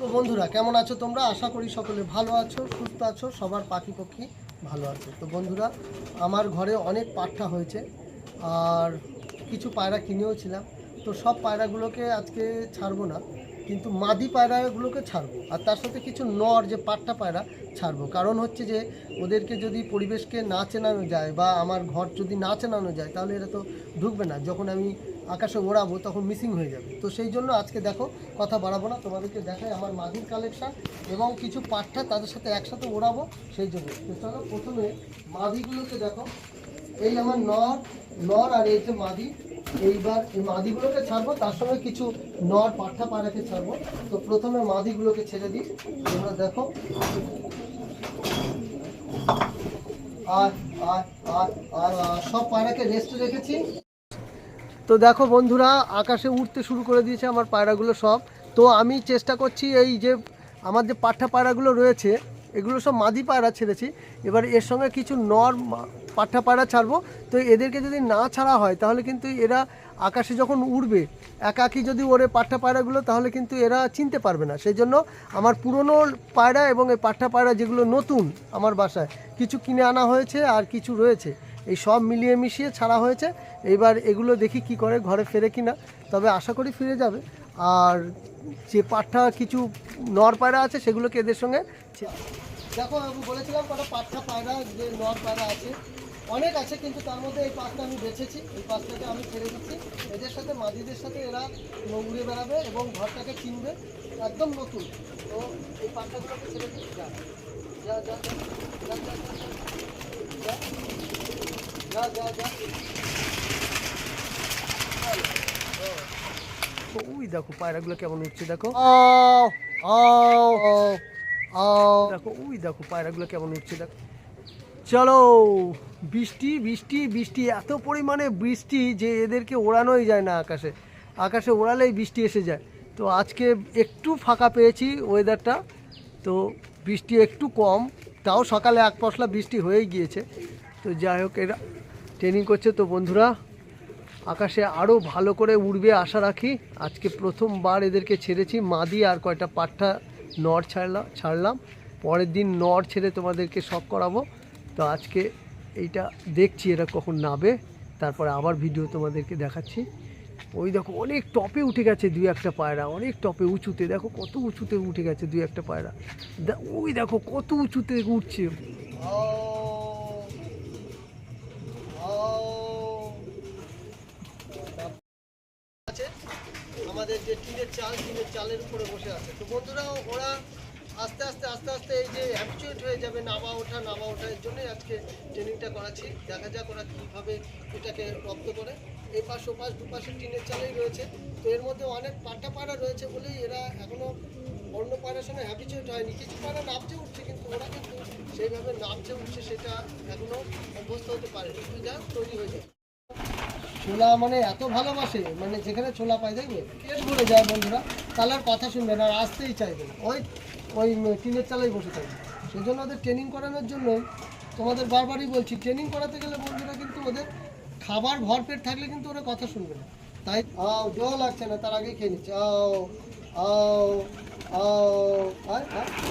তো বন্ধুরা, কেমন আছো তোমরা? আশা করি সকলে ভালো আছো, সুস্থ আছো, সবার পাখি পক্ষী ভালো আছো। তো বন্ধুরা, আমার ঘরে অনেক পাঠা হয়েছে, আর কিছু পায়রা কিনেও ছিলাম। তো সব পায়রাগুলোকে আজকে ছাড়বো না, কিন্তু মাদি পায়রাগুলোকে ছাড়বো। আর তার সাথে কিছু নর, যে পাট্টা পায়রা, ছাড়বো। কারণ হচ্ছে যে, ওদেরকে যদি পরিবেশকে না চেনানো যায় বা আমার ঘর যদি না চেনানো যায়, তাহলে এরা তো ঢুকবে না। যখন আমি আকাশে ওড়াবো, তখন মিসিং হয়ে যাবে। তো সেই জন্য আজকে দেখো, কথা বাড়াবো না, তোমাদেরকে দেখাই আমার মাদির কালেকশন এবং কিছু পাঠা তাদের সাথে একসাথে ওড়াবো, সেই জন্য। তো চলো, প্রথমে মাদিগুলোকে দেখো। এই আমার নর নর আর এই যে মাদি এইবার এই মাদিগুলোকে ছাড়বো, তার সঙ্গে কিছু নর পাঠা পাড়াকে ছাড়বো। তো প্রথমে মাদিগুলোকে ছেড়ে দিই, তোমরা দেখো। আর আর আর আর আর সব পায়রাকে রেস্টে রেখেছি। তো দেখো বন্ধুরা, আকাশে উঠতে শুরু করে দিয়েছে আমার পায়রাগুলো সব। তো আমি চেষ্টা করছি এই যে আমার যে পাঠা পায়রাগুলো রয়েছে, এগুলো সব মাদি পায়রা ছেড়েছি। এবার এর সঙ্গে কিছু নর পাঠা পায়রা ছাড়বো। তো এদেরকে যদি না ছাড়া হয়, তাহলে কিন্তু এরা আকাশে যখন উড়বে, একাকি যদি ওরে পাঠা পায়রাগুলো, তাহলে কিন্তু এরা চিনতে পারবে না। সেই জন্য আমার পুরনো পায়রা এবং এই পাঠা পায়রা যেগুলো নতুন আমার বাসায়, কিছু কিনে আনা হয়েছে আর কিছু রয়েছে। এই সব মিলিয়ে মিশিয়ে ছাড়া হয়েছে। এইবার এগুলো দেখি কি করে ঘরে ফেরে কি না তবে আশা করি ফিরে যাবে। আর যে পাঠা কিছু নর পায়রা আছে, সেগুলোকে এদের সঙ্গে দেখো আমি বলেছিলাম কটা পাঠা পায়রা, যে নর পায়রা আছে। অনেক আছে, কিন্তু তার মধ্যে এই পাঁচটা আমি বেছেছি। এই পাখটাকে আমি ছেড়ে দিচ্ছি। এদের সাথে, মাঝিদের সাথে এরা নৌড়ে বেড়াবে এবং ঘরটাকে চিনবে। একদম নতুন। তো এই পাঁচটাগুলোকে ছেড়ে দিচ্ছি। যা যা যা যা যা যা। ওই দেখো পায়রাগুলো কেমন উঠছে দেখো। দেখো ওই দেখো পায়রাগুলো কেমন উঠছে দেখো। চলো বৃষ্টি বৃষ্টি বৃষ্টি এত পরিমাণে বৃষ্টি যে এদেরকে ওড়ানোই যায় না আকাশে। আকাশে ওড়ালেই বৃষ্টি এসে যায়। তো আজকে একটু ফাঁকা পেয়েছি ওয়েদারটা তো বৃষ্টি একটু কম তাও সকালে এক পশলা বৃষ্টি হয়েই গিয়েছে। তো যাই হোক এরা ট্রেনিং করছে তো বন্ধুরা, আকাশে আরও ভালো করে উড়বে আশা রাখি। আজকে প্রথমবার এদেরকে ছেড়েছি মাদি আর কয়টা পাঠা নর ছাড়লাম ছাড়লাম। পরের দিন নর ছেড়ে তোমাদেরকে শখ করাবো। তো আজকে এইটা দেখছি এরা কখন নাবে। তারপরে আবার ভিডিও তোমাদেরকে দেখাচ্ছি। ওই দেখো, অনেক টপে উঠে গেছে দুই একটা পায়রা, অনেক টপে উঁচুতে। দেখো, কত উঁচুতে উঠে গেছে দুই একটা পায়রা। ওই দেখো, কত উঁচুতে উঠছে আছে আমাদের যে টিনের চাল, টিনের চালের উপরে বসে আছে। তো বন্ধুরা, ওরা আস্তে আস্তে আস্তে আস্তে এই যে হ্যাবিচুয়েট হয়ে যাবে নামা ওঠা নামা ওঠা এর জন্যই আজকে ট্রেনিংটা করাচ্ছি। দেখা যাক ওরা কীভাবে এটাকে রপ্ত করে। এই পাশ, ও পাশ দুপাশে টিনের চালেই রয়েছে। তো এর মধ্যে অনেক পাটা পাড়া রয়েছে বলেই এরা এখনও অন্য পাড়ার সঙ্গে হ্যাবিচুয়েট হয়নি। কিছু পাড়া নামছে উঠছে, কিন্তু ওরা কিন্তু সেইভাবে নামছে উঠছে, সেটা এখনও অভ্যস্ত হতে পারেনি। তো যা তৈরি হয়ে যায় ছোলা মানে এত ভালোবাসে মানে যেখানে ছোলা পাই দেখবে? পেট ভরে যায় বন্ধুরা, তাহলে আর কথা শুনবে না, আর আসতেই চাইবে না। ওই ওই টিনের চালাই বসে থাকবে। সেই জন্য ওদের ট্রেনিং করানোর জন্য তোমাদের বারবারই বলছি ট্রেনিং করাতে গেলে বন্ধুরা কিন্তু ওদের খাবার ভরপেট থাকলে কিন্তু ওরা কথা শুনবে না। তাই, আও, জল লাগছে না, তার আগে খেয়ে নিচ্ছে। আও আও আও।